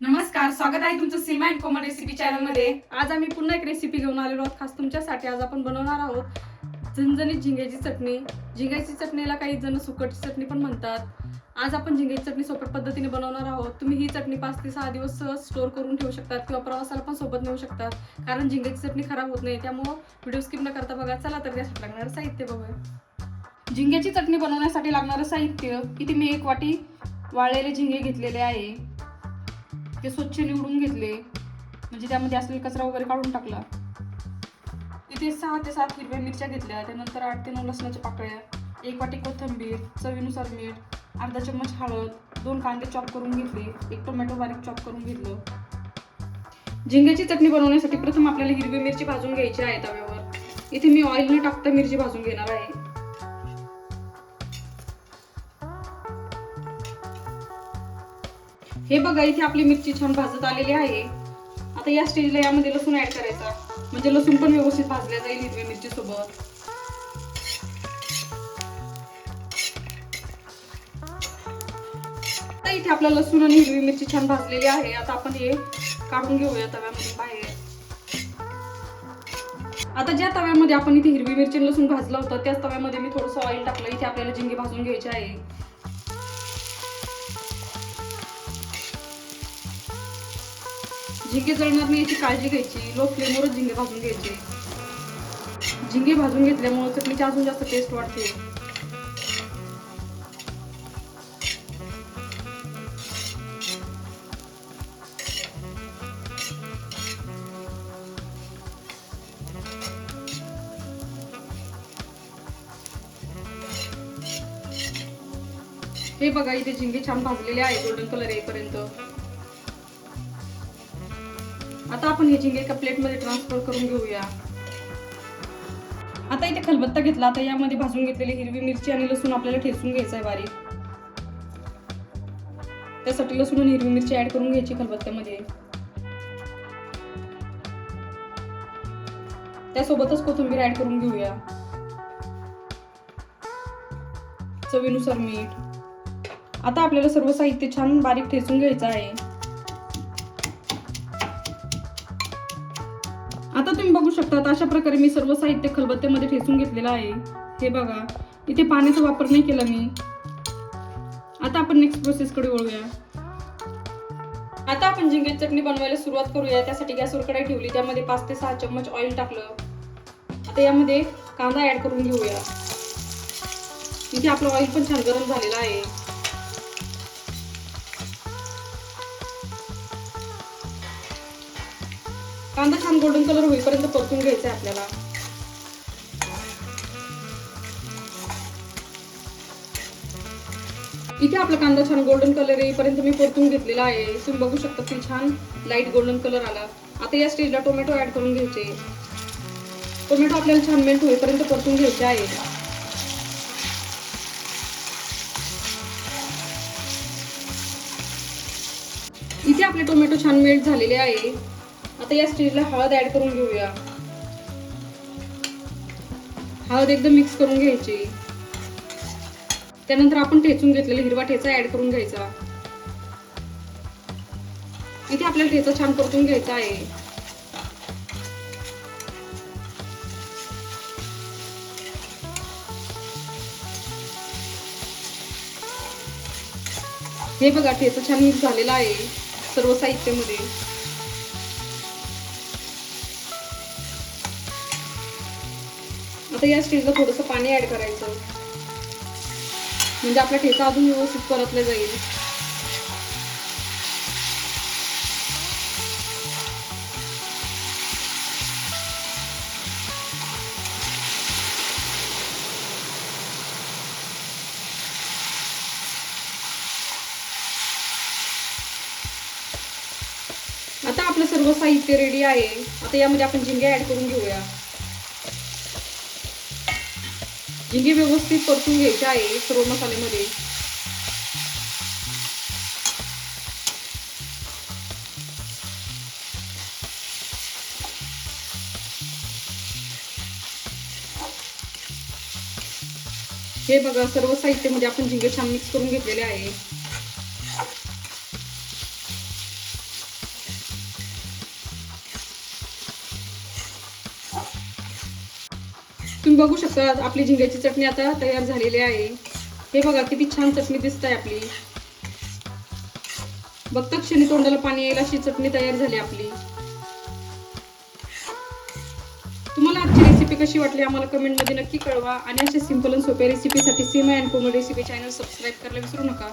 नमस्कार स्वागत आहे तुमचं सीमा अँड कोमल रेसिपी चॅनलमध्ये. आज आम्ही पुन्हा एक रेसिपी घेऊन आलेलो आहोत. खास तुमच्यासाठी आज आपण बनवणार आहोत झणझणीत झिंग्याची चटणी. झिंग्याची चटणीला काही जण सुकटची चटणी पण म्हणतात. आज आपण झिंग्याची चटणी सोप्या पद्धतीने बनवणार आहोत. तुम्ही ही चटणी पाच ते सहा दिवस सहज स्टोअर करून ठेवू शकतात किंवा प्रवासाला पण सोबत नेऊ शकतात. कारण झिंग्याची चटणी खराब होत नाही. त्यामुळं व्हिडिओ स्किप न करता बघा. चला तर त्यासाठी लागणारं साहित्य बघूया. झिंग्याची चटणी बनवण्यासाठी लागणारं साहित्य इथे मी एक वाटी वाळलेले झिंगे घेतलेले आहे. ते स्वच्छ निवडून घेतले. म्हणजे त्यामध्ये असलेला कचरा वगैरे काढून टाकला. तिथे सहा ते सात हिरव्या मिरच्या घेतल्या. त्यानंतर आठ ते नऊ लसणाच्या पाकळ्या एक वाटी कोथंबीर चवीनुसार मीठ अर्धा चम्मच हळद दोन कांदे चॉप करून घेतले. एक टोमॅटो बारीक चॉप करून घेतलं. झिंग्याची चटणी बनवण्यासाठी प्रथम आपल्याला हिरवी मिरची भाजून घ्यायची आहे तव्यावर. इथे मी ऑइल न टाकता मिरची भाजून घेणार आहे. हे बघा इथे आपली मिरची छान भाजत आलेली आहे. आता या स्टेजला यामध्ये लसूण ऍड करायचा. म्हणजे लसूण पण व्यवस्थित भाजल्या जाईल हिरव्या मिरची सोबत आता इथे आपला लसूण आणि हिरवी मिरची छान भाजलेली आहे. आता आपण हे काढून घेऊया तव्यामध्ये बाहेर. आता ज्या तव्यामध्ये आपण इथे हिरवी मिरची लसूण भाजला होता त्याच तव्यामध्ये मी थोडंसं ऑइल टाकलं. इथे आपल्याला झिंगे भाजून घ्यायचे आहे. झिंगे जळणार नाही याची काळजी घ्यायची. लो फ्लेमवरच झिंगे भाजून घ्यायचे. झिंगे भाजून घेतल्यामुळे चटणीची अजून जास्त टेस्ट वाढते. हे बघा इथे झिंगे छान भाजलेले आहे गोल्डन कलर येईपर्यंत. आता आपण हे झिंगे एका प्लेटमध्ये ट्रान्सफर करून घेऊया. आता इथे खलबत्ता घेतला आता यामध्ये भाजून घेतलेली हिरवी मिरची आणि लसूण आपल्याला ठेचून घ्यायचं आहे बारीक. त्यासाठी लसूण आणि हिरवी मिरची ऍड करून घ्यायची खलबत्त्यामध्ये. त्यासोबतच कोथिंबीर ऍड करून घेऊया. चवीनुसार मीठ. आता आपल्याला सर्व साहित्य छान बारीक ठेचून घ्यायचं आहे. शकतात. अशा प्रकारे मी सर्व साहित्य खलबत्त्यामध्ये ठेचून घेतलेलं आहे. हे बघा. इथे पाण्याचा वापर नाही केला मी. आता आपण नेक्स्ट प्रोसेसकडे वळूया. आता आपण झिंगे चटणी बनवायला सुरुवात करूया. त्यासाठी गॅसवर कढाई ठेवली. त्यामध्ये पाच ते सहा चम्मच ऑइल टाकलं. आता यामध्ये कांदा ॲड करून घेऊया. इथे आपलं ऑइल पण छान गरम झालेलं आहे. कांदा छान गोल्डन कलर होईपर्यंत परतून घ्यायचा आहे आपल्याला. इथे आपला कांदा छान गोल्डन कलर येईपर्यंत मी परतून घेतलेला आहे. तुम्ही बघू शकता की छान लाइट गोल्डन कलर आला. आता या स्टेजला टोमॅटो ऍड करून घ्यायचे. टोमॅटो आपल्याला छान मेल्ट होईपर्यंत परतून घ्यायचे आहे. इथे आपले टोमॅटो छान मेल्ट झालेले आहे. आता या स्टेजला हळद ऍड करून घेऊया. हळद एकदम मिक्स करून घ्यायची. त्यानंतर आपण ठेचून घेतलेला हिरवा ठेचा ऍड करून घ्यायचा. इथे आपल्याला ठेचा छान परतून घ्यायचा आहे. हे बघा ठेचा छान मिक्स झालेला आहे सर्व साहित्यामध्ये. आता या स्टेजला थोडंसं पाणी ऍड करायचं. म्हणजे आपला ठेचा अजून व्यवस्थित परतला जाईल. आता आपलं सर्व साहित्य रेडी आहे. आता यामध्ये आपण झिंगे ऍड करून घेऊया. झिंगे व्यवस्थित परतून घ्यायचे आहे सर्व मसाल्यामध्ये. हे बघा सर्व साहित्यामध्ये आपण झिंगे छान मिक्स करून घेतलेले आहे. तुम्ही बघू शकता आपली झिंग्याची चटणी आता तयार झालेली आहे. हे बघा किती छान चटणी दिसत आहे आपली. बघता क्षणी तोंडाला पाणी येईल अशी चटणी तयार झाली आपली. तुम्हाला आजची रेसिपी कशी वाटली आम्हाला कमेंटमध्ये नक्की कळवा. आणि अशा सिंपल आणि सोप्या रेसिपीसाठी Seema and Komal recipe channel subscribe करायला विसरू नका.